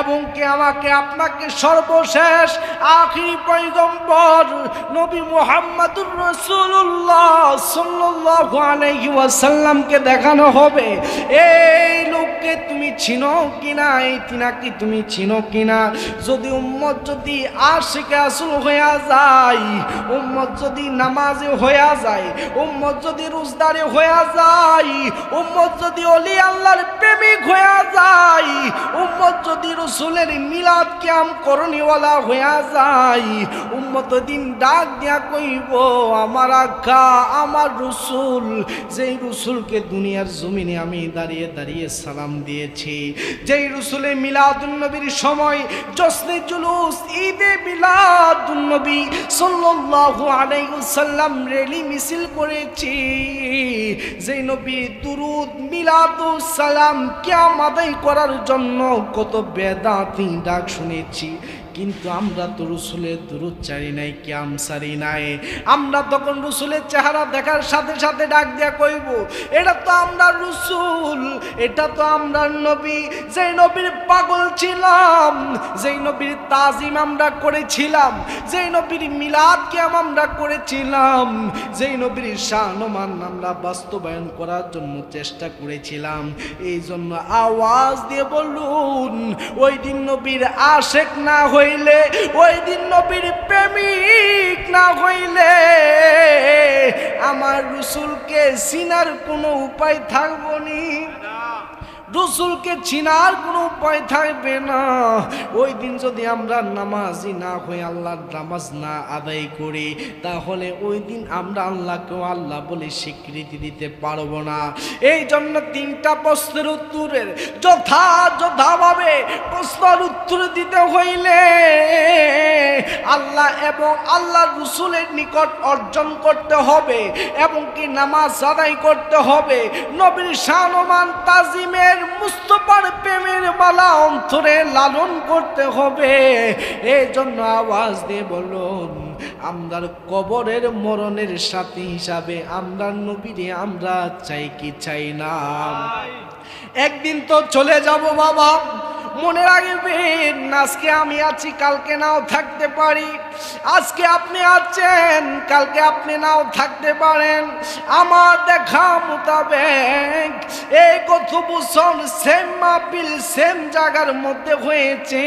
এবং কে আমাকে আপনাকে সর্বশেষ আখি পৈগম্বর নবী মোহাম্মদুর রসুল্লাহ সাল্লাহ আলাইহি ওয়াসাল্লামকে দেখানো হবে। এই লোককে তুমি চিনো কিনা? এই তিনাকে তুমি চিনো কিনা? যদি উম্মত যদি আশিকে আসল হইয়া যায়, উম্মত যদি নামাজে হইয়া যায়, উম্মত যদি রোজদারে হইয়া যায়, উম্মত যদি অলি আল্লাহর প্রেমিক হইয়া যায়, উম্মত যদি রসুলের মিলাদ ক্যাম করণীওয়ালা হইয়া যায়, উম্মত দিন ডাক দিয়া কইব, আমার আজ্ঞা, আমার রসুল, যেই রসুলকে দুনিয়ার জমিনে আমি দাঁড়িয়ে দাঁড়িয়ে সালাম দিয়েছি। যেই রসুলে মিলাদুন্নবীর সময় জসনে জুলুস, ঈদে মিলাদুন্নবী সাল্লাল্লাহু আলাইহি ওয়াসাল্লাম রেলি মিছিল করেছি। যেই নবী দুরুদ, মিলাদুস সালাম কিয়াম করার জন্য কত বেদাতি ডাক শুনেছি। কিন্তু আমরা তো রসুলের দূরত চারি নাই, ক্যাম সারি নাই। আমরা তখন রসুলের চেহারা দেখার সাথে সাথে ডাক দিয়া কইব, এটা তো আমরা রসুল, এটা তো আমরা নবী। যেই নবীর পাগল ছিলাম, যেই নবীর তাজিম আমরা করেছিলাম, যেই নবীর মিলাদ ক্যাম আমরা করেছিলাম, যেই নবীর শাহনমান আমরা বাস্তবায়ন করার জন্য চেষ্টা করেছিলাম। এই জন্য আওয়াজ দিয়ে বলুন, ওই দিন নবীর আশেক না হইলে ওই দিন নবীর প্রেমিক না হইলে আমার রসুলকে চিনার কোনো উপায় থাকব নি। রসুলকে চিনার কোনো উপায় থাকবে না। ওই দিন যদি আমরা নামাজি না হয়ে আল্লাহর নামাজ না আদায় করি, তাহলে ওই দিন আমরা আল্লাহকেও আল্লাহ বলে স্বীকৃতি দিতে পারব না। এই জন্য তিনটা প্রশ্নের উত্তরের যথাযথভাবে প্রশ্নের উত্তর দিতে হইলে আল্লাহ এবং আল্লাহ রসুলের নিকট অর্জন করতে হবে, এবং কি নামাজ আদায় করতে হবে। নবীর শানমান তাজিমের মুস্তফার প্রেমের মালা অন্তরে লালন করতে হবে। এই জন্য আওয়াজ দিয়ে বলুন আমরার কবরের মরণের সাথী হিসাবে আমরা নবীরে আমরা চাই কি চাই না? একদিন তো চলে যাব বাবা। মনে রাখবেন, আজকে আমি আছি, কালকে নাও থাকতে পারি। আজকে আপনি আছেন, কালকে আপনি নাও থাকতে পারেন। আমার দেখা মোতাবেক এই কত সেম মাহফিল, সেম জায়গার মধ্যে হয়েছে।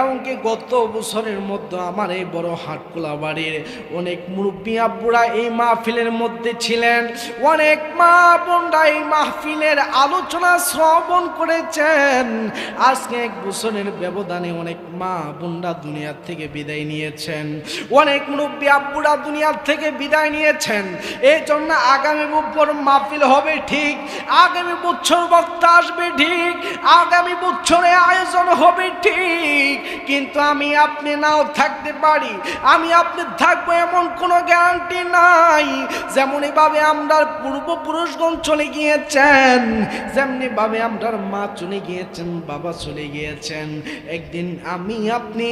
এমনকি গত বছরের মধ্যে আমার এই বড় হাটকুলা বাড়ির অনেক মুরব্বী আব্বুরা এই মাহফিলের মধ্যে ছিলেন। অনেক মা বোনরা এই মাহফিলের আলোচনা শ্রবণ করেছেন। আজকে এক বছরের ব্যবধানে অনেক মা বোনরা দুনিয়ার থেকে বিদায় নিয়েছেন। অনেক মুরব্বী আব্বুরা দুনিয়ার থেকে বিদায় নিয়েছেন। এই জন্য আগামী বছর মাহফিল হবে ঠিক, আগামী বছর বক্তা আসবে ঠিক, আগামী বছরে আয়োজন হবে ঠিক। কিন্তু আমি আপনি নাও থাকতে পারি, আমি আপনি থাকব এমন কোনো গ্যারান্টি নাই। যেমন এভাবে আমরা পূর্বপুরুষগণ চলে গিয়েছেন, যেমনি ভাবে আমরার মা চলে গিয়েছেন, বাবা চলে গিয়েছেন। একদিন আমি, আপনি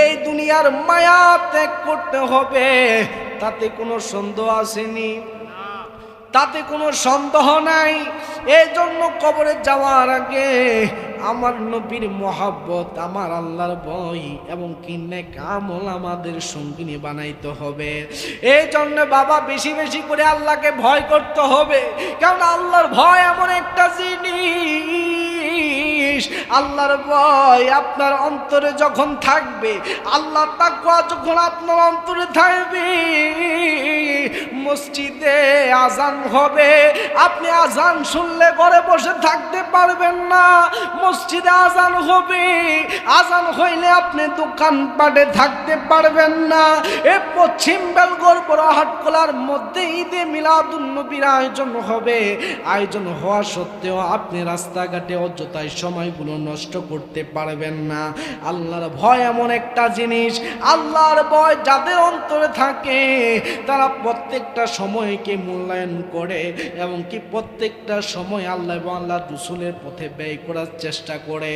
এই দুনিয়ার মায়া ত্যাগ করতে হবে। তাতে কোনো সন্দেহ আসেনি। তাতে কোনো সন্দেহ নাই। এই জন্য কবরে যাওয়ার আগে আমার নবীর মহাব্বত, আমার আল্লাহর ভয় এবং কিনে কামল আমাদের সঙ্গিনী বানাইতে হবে। এই জন্য বাবা, বেশি বেশি করে আল্লাহকে ভয় করতে হবে। কারণ আল্লাহর ভয় এমন একটা জিনিস। আল্লাহর ভয় আপনার অন্তরে যখন থাকবে আল্লাহ তাকুয়া যখন আপনার অন্তরে থাকবে মসজিদে আজান হবে। আপনি আজান শুনলে ঘরে বসে থাকতে পারবেন না। মসজিদে আজান হবে। আজান হইলে আপনি দোকান পাটে থাকতে পারবেন না। এ পশ্চিম বেলগড় বড় হাটকলার মধ্যে ঈদে মিলাদুন নবীর আয়োজন হবে। আয়োজন হওয়া সত্ত্বেও আপনি রাস্তাঘাটে অযথায় সময়গুলো নষ্ট করতে পারবেন না। আল্লাহর ভয় এমন একটা জিনিস। আল্লাহর ভয় যাদের অন্তরে থাকে, তারা প্রত্যেকটা সময়কে মূল্যায়ন করে এবং কি প্রত্যেকটা সময় আল্লাহ এবং আল্লাহ রসুলের পথে ব্যয় করার চেষ্টা করে।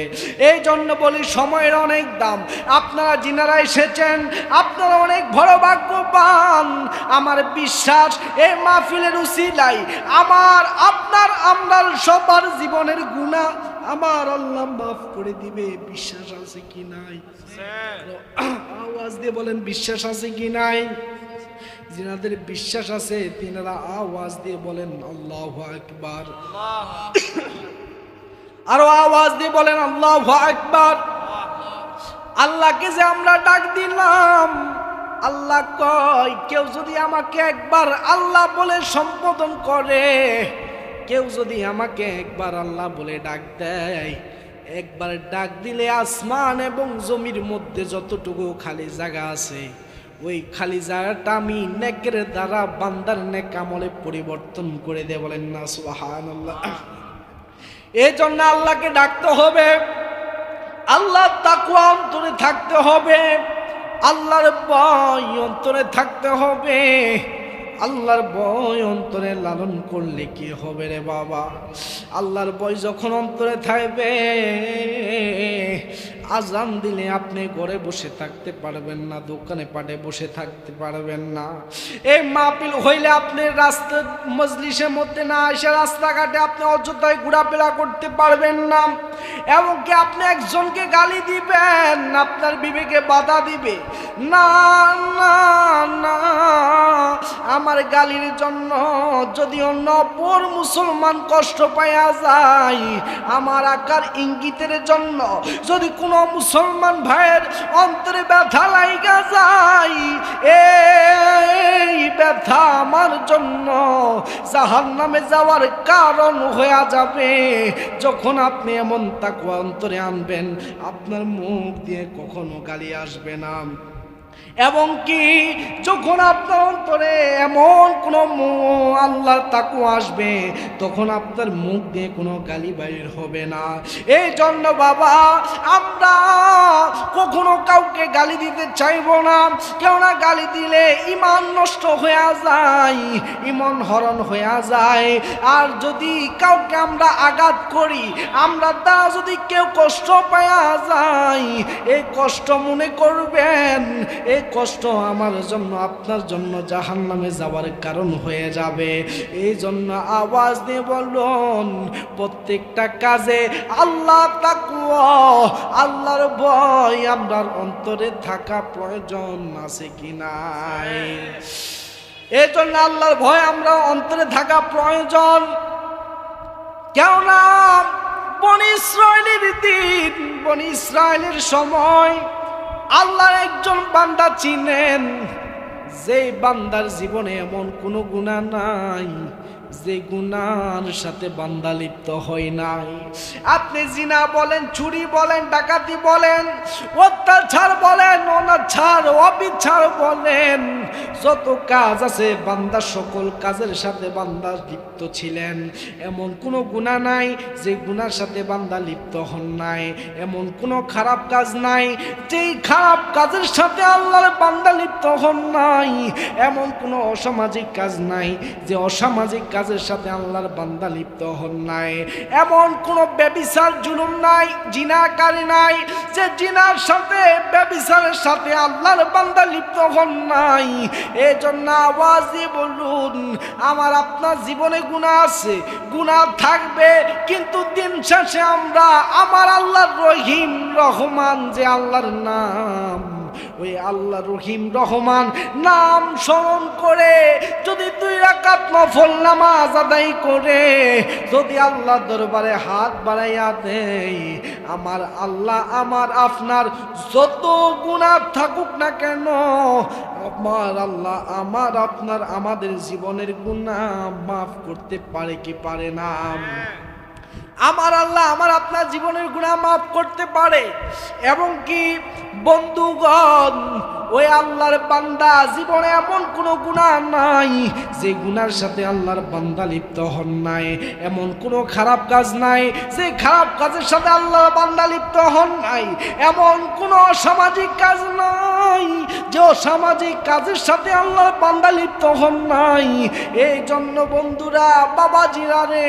এই জন্য বলি সময়ের অনেক দাম। আপনারা যিনারা এসেছেন আপনারা অনেক বড় ভাগ্যবান। আমার বিশ্বাস এই মাহফিলের উসিলাই আমার আপনার আমরার সবার জীবনের গুণা আমার আল্লাহ মাফ করে দিবে। বিশ্বাস আছে কি নাই? আওয়াজ দিয়ে বলেন বিশ্বাস আছে কি নাই? যিনাদের বিশ্বাস আছে, তিনারা আওয়াজ দিয়ে বলেন, আল্লাহ আকবার। আরও আওয়াজ দিয়ে বলেন, আল্লাহ আকবার। আল্লাহকে যে আমরা ডাক দিলাম, আল্লাহ কয়, কেউ যদি আমাকে একবার আল্লাহ বলে সম্বোধন করে, কেউ যদি আমাকে একবার আল্লাহ বলে ডাক দেয়, একবার ডাক দিলে আসমান এবং জমির মধ্যে যতটুকু খালি জায়গা আছে ওই খালি জায়গাটা আমি নেকের দ্বারা বান্দার নেক আমলে পরিবর্তন করে দে বলেন না, সুবহানাল্লাহ। এই জন্য আল্লাহকে ডাকতে হবে আল্লাহ তাকুয়া অন্তরে থাকতে হবে, আল্লাহর ভয় অন্তরে থাকতে হবে, আল্লাহর ভয় অন্তরে লালন করলে কি হবে রে বাবা? আল্লাহর ভয় যখন অন্তরে থাকবে আজান দিলে আপনি ঘরে বসে থাকতে পারবেন না, দোকানে পাটে বসে থাকতে পারবেন না। এই মাহফিল হইলে আপনি রাস্তা, মজলিসের মধ্যে না এসে রাস্তাঘাটে আপনি অযথায় ঘোরাফেরা করতে পারবেন না। এমনকি আপনি একজনকে গালি দিবেন, আপনার বিবেকে বাধা দিবে। না না না, আমার গালির জন্য যদি অন্য পর মুসলমান কষ্ট পাইয়া যায়, আমার আকার ইঙ্গিতের জন্য যদি কোনো মুসলমান ভাইয়ের অন্তরে ব্যথা লাইগা যাই এই ব্যথা আমার জন্য জাহান নামে যাওয়ার কারণ হয়ে যাবে। যখন আপনি এমন তাকুয়া অন্তরে আনবেন, আপনার মুখ দিয়ে কখনো গালি আসবে না। এবং কি যখন আপনার অন্তরে এমন কোনো আল্লাহর তাকু আসবে, তখন আপনার মুখ দিয়ে কোনো গালি বাইর হবে না। এই জন্য বাবা, আমরা কখনো কাউকে গালি দিতে চাইব না। কেননা গালি দিলে ইমান নষ্ট হয়ে যায় ইমান হরণ হয়ে যায়। আর যদি কাউকে আমরা আঘাত করি, আমরা তা যদি কেউ কষ্ট পাওয়া যায়, এই কষ্ট মনে করবেন, এই কষ্ট আমার জন্য, আপনার জন্য জাহান নামে যাওয়ার কারণ হয়ে যাবে। এই জন্য আওয়াজ দিয়ে বলুন, প্রত্যেকটা কাজে আল্লাহ আল্লাহর ভয় আপনার অন্তরে থাকা প্রয়োজন আছে কি নাই? এই জন্য আল্লাহর ভয় আমরা অন্তরে থাকা প্রয়োজন। কেননা বন ইসরায়েলের দিন, বন ইসরায়েলের সময় আল্লাহ একজন বান্দা চিনেন যে বান্দার জীবনে এমন কোনো গুণা নাই। যে গুনার সাথে বান্দা লিপ্ত হয় নাই। আপনি জিনা বলেন, চুরি বলেন, ডাকাতি বলেন, অত্যাচার বলেন, অনাচার, অবিচার বলেন, যত কাজ আছে বান্দা সকল কাজের সাথে বান্দা লিপ্ত ছিলেন। এমন কোনো গুণা নাই যে গুনার সাথে বান্দা লিপ্ত হন নাই। এমন কোনো খারাপ কাজ নাই যেই খারাপ কাজের সাথে আল্লাহর বান্দা লিপ্ত হন নাই। এমন কোনো অসামাজিক কাজ নাই যে অসামাজিক কাজের সাথে আল্লাহর বান্দা লিপ্ত হন নাই। এমন কোনো ব্যবিচার জুলুম নাই, জিনাকারী নাই, যে জিনার সাথে, ব্যবিচারের সাথে আল্লাহর বান্দা লিপ্ত হন নাই। এই জন্য আওয়াজ বলুন, আমার আপনার জীবনে গুণা আছে গুণা থাকবে, কিন্তু দিন শেষে আমরা আমার আল্লাহর রহিম, রহমান যে আল্লাহর নাম। ওই আল্লাহ রহিম রহমান নাম স্মরণ করে যদি দুই রাকাত নফল নামাজ আদায় করে, যদি আল্লাহ দরবারে হাত বাড়াইয়া দেয়, আমার আল্লাহ আমার আপনার যত গুণা থাকুক না কেন, আমার আল্লাহ আমার আপনার আমাদের জীবনের গুণা মাফ করতে পারে কি পারে না? আমার আল্লাহ আমার আপনার জীবনের গুণা মাফ করতে পারে। এবং কি, বন্ধুগণ, ওই আল্লাহর বান্দা জীবনে এমন কোনো গুণা নাই যে গুনার সাথে আল্লাহর বান্দা লিপ্ত হন নাই। এমন কোনো খারাপ কাজ নাই যে খারাপ কাজের সাথে আল্লাহর বান্দা লিপ্ত হন নাই। এমন কোনো সামাজিক কাজ নাই। যে সামাজিক কাজের সাথে আল্লাহর বান্দা লিপ্ত হন নাই। এই জন্য বন্ধুরা, বাবাজিরা রে,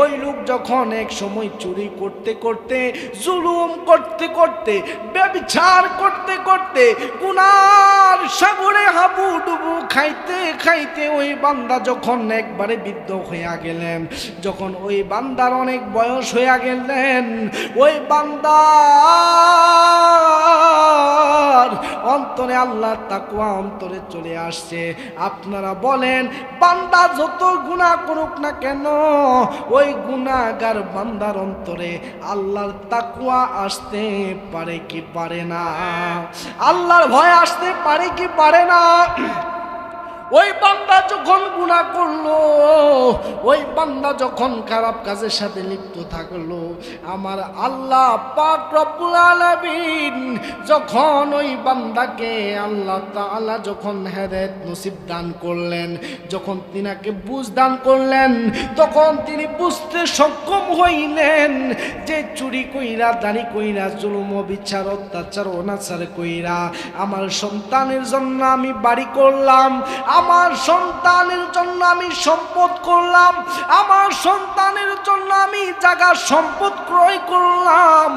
ওই লোক যখন এক সময় চুরি করতে করতে, জুলুম করতে করতে, ব্যবচার করতে করতে, গুনার সাগরে হাবু ডুবু খাইতে খাইতে ওই বান্দা যখন একবারে বিদ্ধ হইয়া গেলেন, যখন ওই বান্দার অনেক বয়স হইয়া গেলেন, ওই বান্দার অন্তরে আল্লাহ তাকুয়া অন্তরে চলে আসছে। আপনারা বলেন, বান্দা যত গুণা করুক না কেন, ওই গুণাগার বান্দার অন্তরে আল্লাহর তাকুয়া আসতে পারে কি পারে না? আল্লাহর ভয় আসতে পারে কি পারে না? ওই বান্দা যখন গুণা করল, ওই বান্দা যখন খারাপ কাজের সাথে লিপ্ত থাকল, আমার আল্লাহ পাক রব্বুল আলামিন যখন ওই বান্দাকে আল্লাহ তাআলা যখন হেদায়েত নসিব দান করলেন, যখন তিনাকে বুঝ দান করলেন, তখন তিনি বুঝতে সক্ষম হইলেন যে চুরি কইরা, দাড়ি কইরা, জুলুম, বিচার, অত্যাচার, অনাচার কইরা আমার সন্তানের জন্য আমি বাড়ি করলাম। আমার সন্তানের জন্য আমি সম্পদ করলাম, আমার সন্তানের জন্য আমি জায়গা সম্পদ ক্রয় করলাম।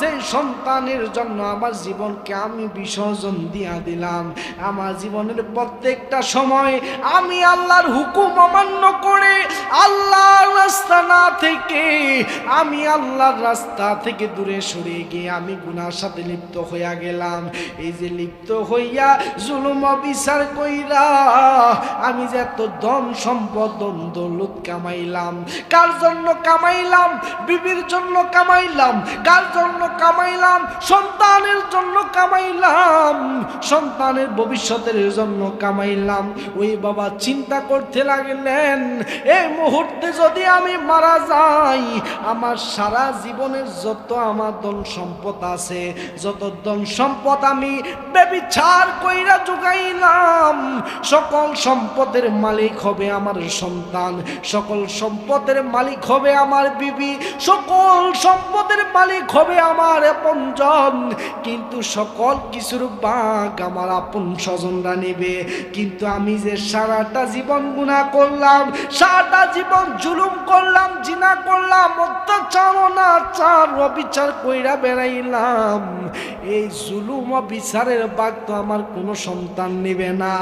যে সন্তানের জন্য আমার জীবনকে আমি বিসর্জন দিয়া দিলাম। আমার জীবনের প্রত্যেকটা সময় আমি আল্লাহর হুকুম অমান্য করে আল্লাহর রাস্তা না থেকে, আমি আল্লাহর রাস্তা থেকে দূরে সরে গিয়ে আমি গুনার সাথে লিপ্ত হইয়া গেলাম। এই যে লিপ্ত হইয়া জুলুম বিচার কইরা আমি যে এত ধন সম্পদ ধন দৌলত কামাইলাম। কার জন্য কামাইলাম? বিবির জন্য কামাইলাম। কার জন্য কামাইলাম? সন্তানের জন্য কামাইলাম। সন্তানের ভবিষ্যতের জন্য কামাইলাম। ওই বাবা চিন্তা করতে লাগলেন এই মুহূর্তে যদি আমি মারা যাই, আমার সারা জীবনের যত আমার ধন সম্পদ আছে, যত ধন সম্পদ আমি বেবিচার কইরা জোগাইলাম সকল সম্পদের মালিক হবে আমার সন্তান। সকল সম্পদের মালিক হবে আমার বিবি। সকল সম্পদের মালিক হবে আমার আপনজন। কিন্তু সকল কিছুর বাঘ আমার আপন স্বজনরা নেবে। কিন্তু আমি যে সারাটা জীবন গুণা করলাম, সারাটা জীবন জুলুম করলাম, জিনা করলাম, অত্যাচার, অনাচার, অবিচার কইরা বেড়াইলাম। এই জুলুম বিচারের বাঘ তো আমার কোনো সন্তান নেবে না।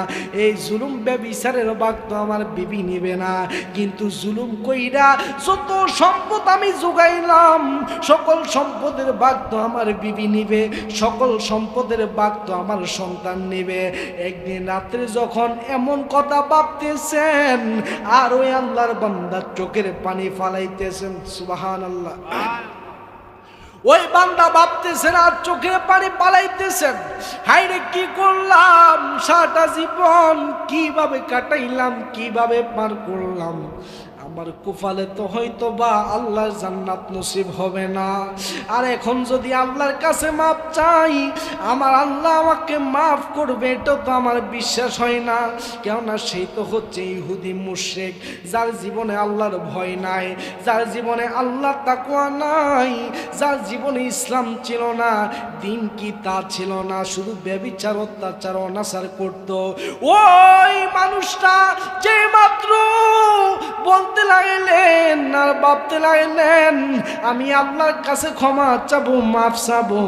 এই জুলুম ব্যবিচারের বাঘ তো আমার বিবি নেবে না। কিন্তু জুলুম কইরা যত সম্পদ আমি যোগাইলাম সকল সম্পদের বাঘ তো আমার বিবি নিবে, সকল সম্পদের বাঘ তো আমার সন্তান নেবে। একদিন রাত্রে যখন এমন কথা ভাবতেছেন, আর ওই আল্লাহর বান্দার চোখের পানি ফালাইতেছেন সুবাহান আল্লাহ ওই বান্দা ভাবতেছেন আর চোখের পানি পালাইতেছেন। হাইরে কি করলাম? সারাটা জীবন কীভাবে কাটাইলাম, কীভাবে পার করলাম? আমার কুফালে তো হয়তো বা আল্লাহর জান্নাত নসিব হবে না। আর এখন যদি আল্লাহর কাছে মাপ চাই, আমার আল্লাহ আমাকে মাফ করবে, এটা তো আমার বিশ্বাস হয় না। কেননা সেই তো হচ্ছে ইহুদি মুশেক যার জীবনে আল্লাহর ভয় নাই, যার জীবনে আল্লাহ তাকুয়া নাই, যার জীবনে ইসলাম ছিল না, দিন কি তা ছিল না, শুধু ব্যবিচার, অত্যাচার, অনাচার করত। ওই মানুষটা যে মাত্র বলতে লাগলেন আর ভাবতে লাগলেন আমি আল্লাহর কাছে ক্ষমা চাবো মাফ চাবো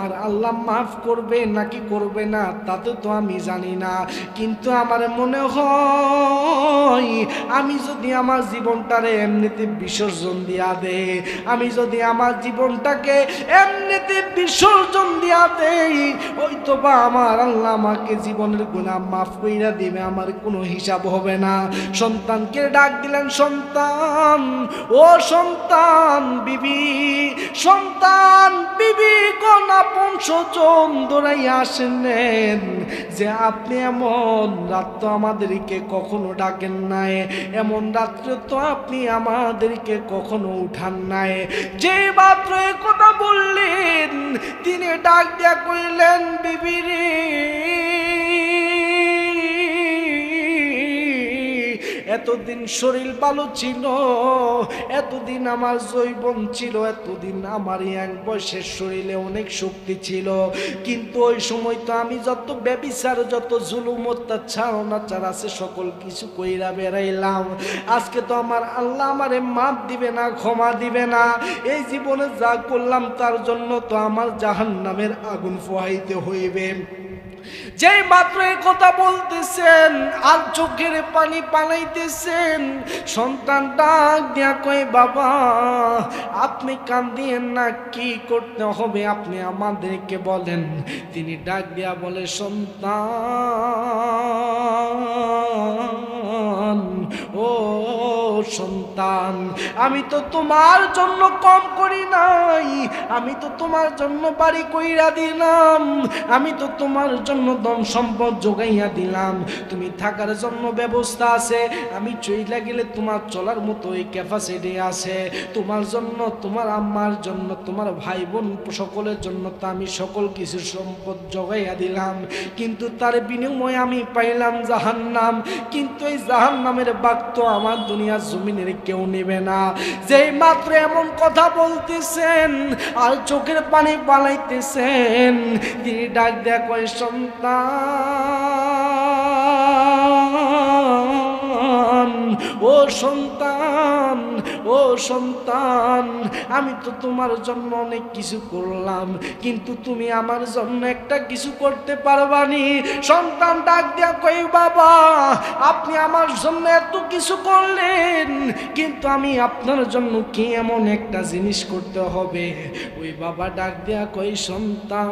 আমার আল্লাহ মাফ করবে নাকি করবে না তাতে তো আমি জানি না। কিন্তু আমার মনে হয়, আমি যদি আমার জীবনটারে এমনিতে বিসর্জন দিয়া দে আমি যদি আমার জীবনটাকে এমনিতে বিসর্জন দিয়া দেই ওই তো বা আমার আল্লাহ আমাকে জীবনের গুণা মাফ কইরা দিবে, আমার কোনো হিসাব হবে না। সন্তানকে ডাক দিলেন, সন্তান, ও সন্তান বিবি সন্তান বিবি কোন স্বজন দৌড়াই আসেন যে আপনি এমন রাত তো আমাদেরকে কখনো ডাকেন নাই, এমন রাত্রে তো আপনি আমাদেরকে কখনো উঠান নাই। যে মাত্র কথা বললেন, তিনি ডাক দিয়া কইলেন বিবিরে এতদিন শরীর ভালো ছিল, এতদিন আমার জৈবন ছিল, এতদিন আমার এক বয়সের শরীরে অনেক শক্তি ছিল। কিন্তু ওই সময় তো আমি যত ব্যবিচার, যত জুলুম, অত্যাচার, অনাচার আছে, সকল কিছু কইরা বেড়াইলাম। আজকে তো আমার আল্লাহ আমারে মাপ দিবে না, ক্ষমা দিবে না। এই জীবনে যা করলাম তার জন্য তো আমার জাহান নামের আগুন ফোয়াইতে হইবে। যেই মাত্র কথা বলতেছেন, আর চোখের পানি পালাইতেছেন সন্তান ডাক দিয়া কয়, বাবা, আপনি কান্দিয়েন না, কি করতে হবে আপনি আমাদেরকে বলেন? তিনি ডাক দিয়া বলে, সন্তান, ও সন্তান, আমি তো তোমার জন্য কম করি নাই আমি তো তোমার জন্য বাড়ি কইরা দিলাম। আমি তো তোমার জন্য ধন সম্পদ যোগাইয়া দিলাম। তুমি থাকার জন্য ব্যবস্থা আছে। আমি চইলা গেলে তোমার চলার মতো এই ক্যাপাসিটি আছে। তোমার জন্য, তোমার আম্মার জন্য, তোমার ভাই বোন সকলের জন্য তো আমি সকল কিছু সম্পদ জোগাইয়া দিলাম। কিন্তু তার বিনিময়ে আমি পাইলাম জাহান্নাম। কিন্তু এই জাহান্নামের বাক তো আমার দুনিয়ার জমিনের কেউ নেবে না। যেই মাত্র এমন কথা বলতেছেন আর চোখের পানি পালাইতেছেন তিনি ডাক দেয়া কয় সন্তান ও সন্তান ও সন্তান, আমি তো তোমার জন্য অনেক কিছু করলাম, কিন্তু তুমি আমার জন্য একটা কিছু করতে পারবানি। সন্তান ডাক দিয়া কই বাবা, আপনি আমার জন্য এত কিছু করলেন, কিন্তু আমি আপনার জন্য কি এমন একটা জিনিস করতে হবে? ওই বাবা ডাক দিয়া কই সন্তান,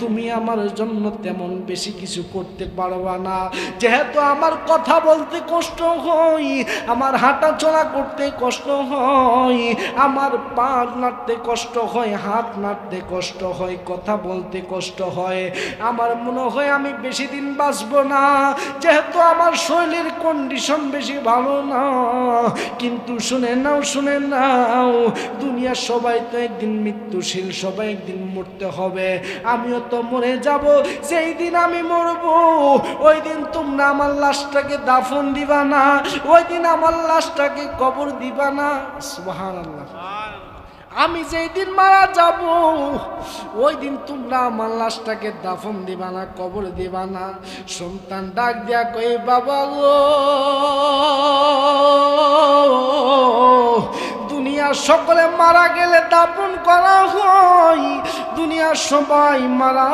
তুমি আমার জন্য তেমন বেশি কিছু করতে পারবা না। যেহেতু আমার কথা বলতে কষ্ট হয়, আমার হাঁটা চলা করতে কষ্ট হয়, আমার পা নাড়তে কষ্ট হয়, হাত নাড়তে কষ্ট হয়, কথা বলতে কষ্ট হয়। আমার মনে হয় আমি বেশি দিন বাঁচবো না, যেহেতু আমার শরীরের কন্ডিশন বেশি ভালো না। কিন্তু শুনে নাও শুনে নাও, দুনিয়ার সবাই তো একদিন মৃত্যুশীল, সবাই একদিন মরতে হবে। আমিও তো মরে যাব, যেই দিন আমি মরবো, ওই দিন তোমরা আমার লাশটাকে দাফন দিবা। না ওই দিন আমার লাশটাকে কবর দিবা না। সুবহানাল্লাহ। আমি যেই দিন মারা যাব ওই দিন তোমরা আমার লাশটাকে দাফন দিবা না, কবর দিবা না। সন্তান ডাক দিয়া কই বাবা গো সকলে মারা গেলে দাপন করা হয়। দুনিয়ার সবাই মারা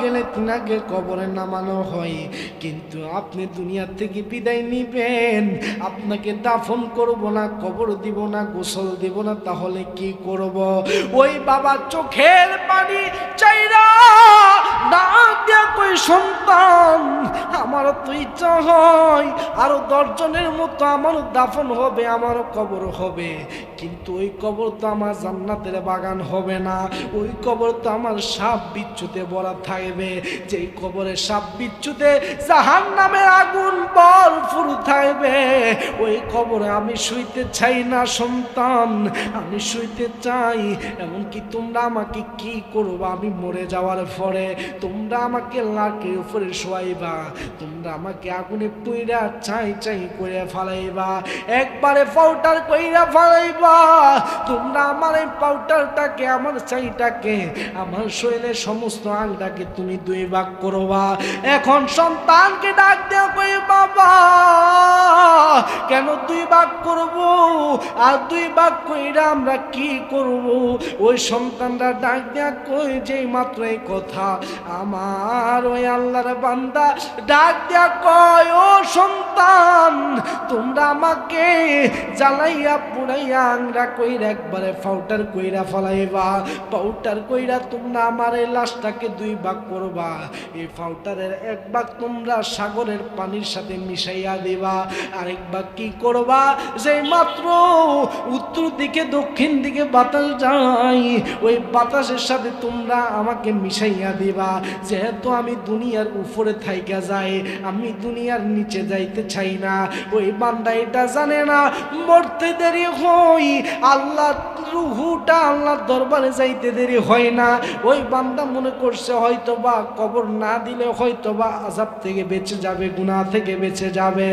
গেলে তিনাকে কবরে নামানো হয়। কিন্তু আপনি দুনিয়া থেকে বিদায় নিবেন। আপনাকে দাফন করব না, কবর দিব না, গোসল দিব না, তাহলে কি করব? ওই বাবা চোখের পানি চাইরা ডাক দিয়া কই সন্তান? আমার হয় আরও দশজনের মতো আমার দাফন হবে, আমার কবর হবে। কিন্তু ওই কবর তো আমার জান্নাতের বাগান হবে না। ওই কবর তো আমার সাপ বিচ্ছুতে ভরা থাকবে। কবরে সাপ বিচ্ছুতে জাহান নামের আগুন থাকবে। ওই কবরে আমি শুইতে চাই না সন্তান, আমি শুইতে চাই। এমনকি তোমরা আমাকে কি করব? আমি মরে যাওয়ার পরে তোমরা আমাকে লাকের উপরে শোয়াইবা, তোমরা আমাকে আগুনে পুইরা চাই চাই করে ফালাইবা, একবারে পাউটার কইরা ফালাইবা। তোমরা আমার এই পাউটারটাকে আমার চাইটাকে আমার শরীরের সমস্ত আংটাকে তুমি দুই ভাগ করবা। এখন সন্তানকে ডাক দেওয়া কই, বাবা, কেন দুই ভাগ করব? আর দুই ভাগ কইরা আমরা কি করব? ওই সন্তানরা ডাক দেয়া কই যেই মাত্র এই কথা, আমার ওই আল্লাহর বান্দা ডাক দিয়া কয়, ও সন্তান, তোমরা আমাকে জ্বালাইয়া পুড়াইয়া আংরা কইরা একবারে ফাউটার কইরা ফলাইবা। পাউটার কইরা তোমরা আমার এই লাশটাকে দুই ভাগ করবা। এই ফাউটারের এক ভাগ তোমরা সাগরের পানির সাথে মিশাইয়া দিবা। আরেক ভাগ কি করবা? যে মাত্র উত্তর দিকে, দক্ষিণ দিকে বাতাস যায়, ওই বাতাসের সাথে তোমরা আমাকে মিশাইয়া দেবা। দিবা যেহেতু আমি দুনিয়ার উপরে থাইকা যাই, আমি দুনিয়ার নিচে যাইতে চাই না। ওই বান্দা এটা জানে না, মরতে দেরি হই আল্লাহ রুহুটা আল্লাহর দরবারে যাইতে দেরি হয় না। ওই বান্দা মনে করছে হয়তো বা কবর না দিলে হয়তো বা আজাব থেকে বেঁচে যাবে, গুনাহ থেকে বেঁচে যাবে।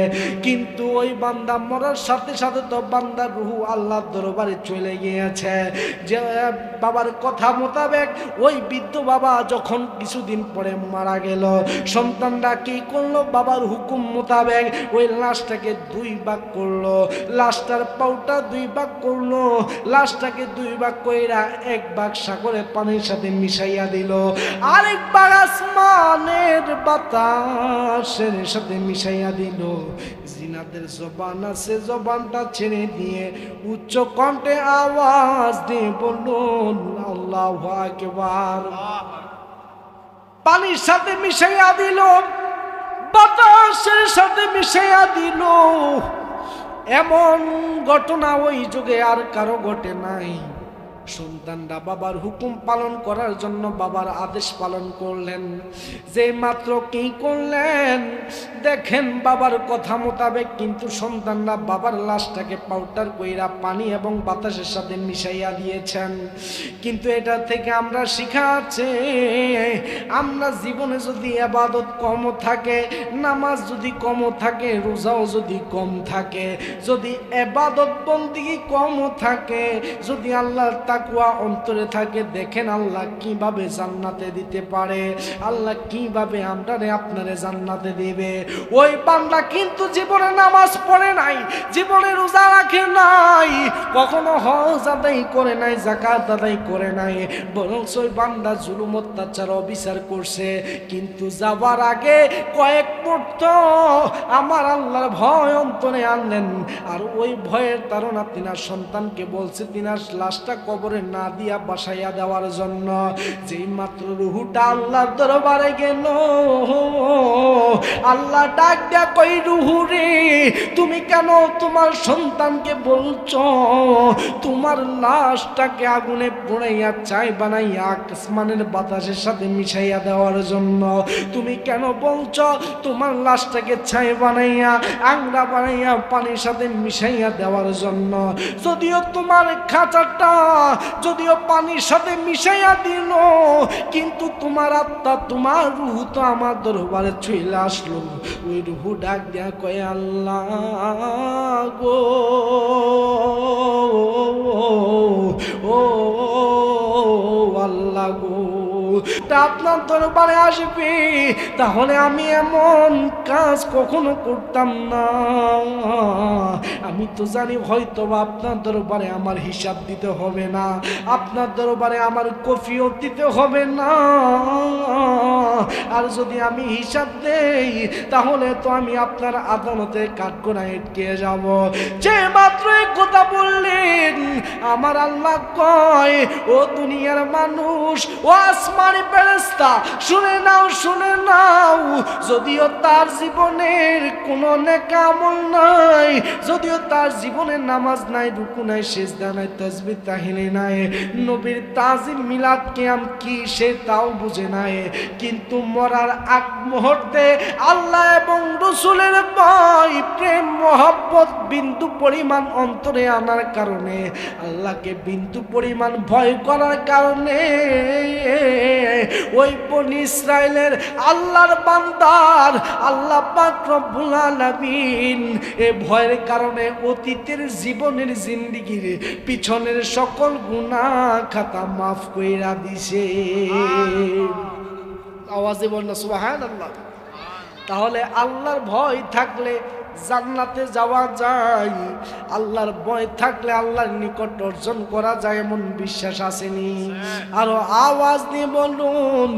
কিন্তু ওই বান্দা মরার সাথে সাথে তো বান্দার রুহু আল্লাহর দরবারে চলে গিয়েছে। যে বাবার কথা মোতাবেক ওই বৃদ্ধ বাবা যখন কিছুদিন পরে পরে মারা গেল। সন্তানরা কি করল? বাবার হুকুম মোতাবেক ওই লাশটাকে দুই ভাগ করল। লাশটার পাউটা দুই ভাগ করল। লাশটাকে দুই ভাগ কইরা এক ভাগ সাগরের পানির সাথে মিশাইয়া দিল। আরেক ভাগ আসমানের বাতাসের সাথে মিশাইয়া দিল। জিনাদের জবান আছে, জবানটা ছেড়ে দিয়ে উচ্চ কণ্ঠে আওয়াজ দিয়ে বলুন আল্লাহ আকবার। পানির সাথে মিশাইয়া দিল, বাতাসের সাথে মিশাইয়া দিল। এমন ঘটনা ওই যুগে আর কারও ঘটে নাই। সন্তানরা বাবার হুকুম পালন করার জন্য বাবার আদেশ পালন করলেন। যে মাত্র কি করলেন? দেখেন বাবার কথা মোতাবেক কিন্তু সন্তানরা বাবার লাশটাকে পাউডার কইরা পানি এবং বাতাসের সাথে মিশাইয়া দিয়েছেন। কিন্তু এটা থেকে আমরা শিখা আছে, আমরা জীবনে যদি আবাদত কম থাকে, নামাজ যদি কম থাকে, রোজাও যদি কম থাকে, যদি এবাদত বন্দি কম থাকে, যদি আল্লাহর তাকুয়া অন্তরে থাকে, দেখেন আল্লাহ কীভাবে জান্নাতে দিতে পারে, আল্লাহ কীভাবে আমরারে আপনারে জান্নাতে দিবে। ওই বান্দা কিন্তু জীবনে নামাজ পড়ে নাই, জীবনে রোজা রাখে নাই, কখনো হজ আদায় করে নাই জাকাত আদায় করে নাই বরং ওই বান্দা জুলুম, অত্যাচার, অবিচার করছে। কিন্তু যাবার আগে কয়েক মুহূর্ত আমার আল্লাহর ভয় অন্তরে আনলেন, আর ওই ভয়ের তারা তিনার সন্তানকে বলছে তিনার লাশটা কবরে না দিয়া বাসাইয়া দেওয়ার জন্য, যেই মাত্র রুহুটা আল্লাহর দরবারে গেল, আল্লাহ ডাক দিয়া কই রুহু রে, তুমি কেন তোমার সন্তানকে বলছ? তোমার লাশটাকে আগুনে পোড়াইয়া চাই বানাইয়া আসমানের বাতাসের সাথে মিশাইয়া দেওয়ার জন্য, তুমি কেন বলছ তোমার লাশটাকে ছাই বানাইয়া আংরা বানাইয়া পানির সাথে মিশাইয়া দেওয়ার জন্য? যদিও তোমার খাঁচাটা যদিও পানির সাথে মিশাইয়া দিল, কিন্তু তোমার আত্মা, তোমার রুহু তো আমার দরবারে চলে আসলো। ওই রুহু ডাক দেয়া কয়ে, আল্লাহ গো, ও আল্লাহ গো। তা আপনার দরবারে আসবে। তাহলে আমি এমন কাজ কখনো করতাম না। আমি তো জানি হয়তো আপনার দরবারে আমার হিসাব দিতে হবে না। আপনার দরবারে আমার কফিও দিতে হবে না। আর যদি আমি হিসাব দেই, তাহলে তো আমি আপনার আদালতে কাঠগোড়ায় এটকে যাব। যে মাত্র কথা বললেন, আমার আল্লাহ কয়, ও দুনিয়ার মানুষ, ও আসমানি ফেরেস্তা শুনে নাও শুনে নাও, যদিও তার জীবনের কোনো নেকামল নাই, যদিও তার জীবনে নামাজ নাই, রুকু নাই, সেজদা নাই তসবি তাহিনী নাই, নবীর তাজিম মিলাদ কিয়াম কি সে তাও বুঝে নাই। কিন্তু মরার আগ মুহূর্তে আল্লাহ এবং রসুলের ভয়, প্রেম, মহব্বত বিন্দু পরিমাণ অন্তরে আনার কারণে, আল্লাহকে বিন্দু পরিমাণ ভয় করার কারণে ওই বন ইসরায়েলের আল্লাহর বান্দার আল্লাহ রব্বুল আলামিন এ ভয়ের কারণে অতীতের জীবনের জিন্দিগির পিছনের সকল গুনাহ খাতা মাফ কইরা দিছে। আওয়াজে বলনা সুবহানাল্লাহ। তাহলে আল্লাহর ভয় থাকলে জান্নাতে যাওয়া যায়। আল্লাহর ভয় থাকলে আল্লাহর নিকট অর্জন করা যায় এমন বিশ্বাস আসেনি। আরও আওয়াজ দিয়ে বলুন,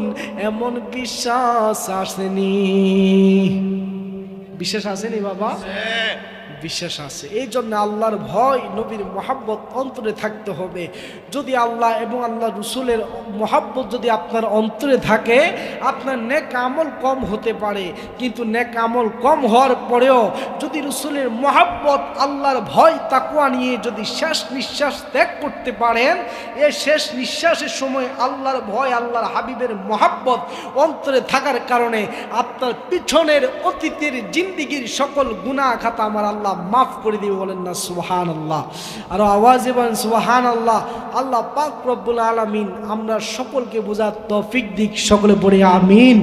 এমন বিশ্বাস আসেনি। বিশ্বাস আসেনি বাবা? বিশ্বাস আছে। এই জন্য আল্লাহর ভয়, নবীর মহাব্বত অন্তরে থাকতে হবে। যদি আল্লাহ এবং আল্লাহ রসুলের মহাব্বত যদি আপনার অন্তরে থাকে, আপনার নেক আমল কম হতে পারে। কিন্তু নেক আমল কম হওয়ার পরেও যদি রসুলের মহাব্বত, আল্লাহর ভয় তাকুয়া নিয়ে যদি শেষ নিঃশ্বাস ত্যাগ করতে পারেন, এ শেষ নিঃশ্বাসের সময় আল্লাহর ভয়, আল্লাহর হাবিবের মহাব্বত অন্তরে থাকার কারণে আপনার পিছনের অতীতের জিন্দিগির সকল গুণা খাতা আমার আল্লাহ মাফ করে দিবে বলেন না সুহান আল্লাহ আরও আওয়াজ এবং সুহান আল্লাহ আল্লাহ পাক রব্বুল আলমিন আমরা সকলকে বোঝার তফিক দিক, সকলে পড়ে আমিন।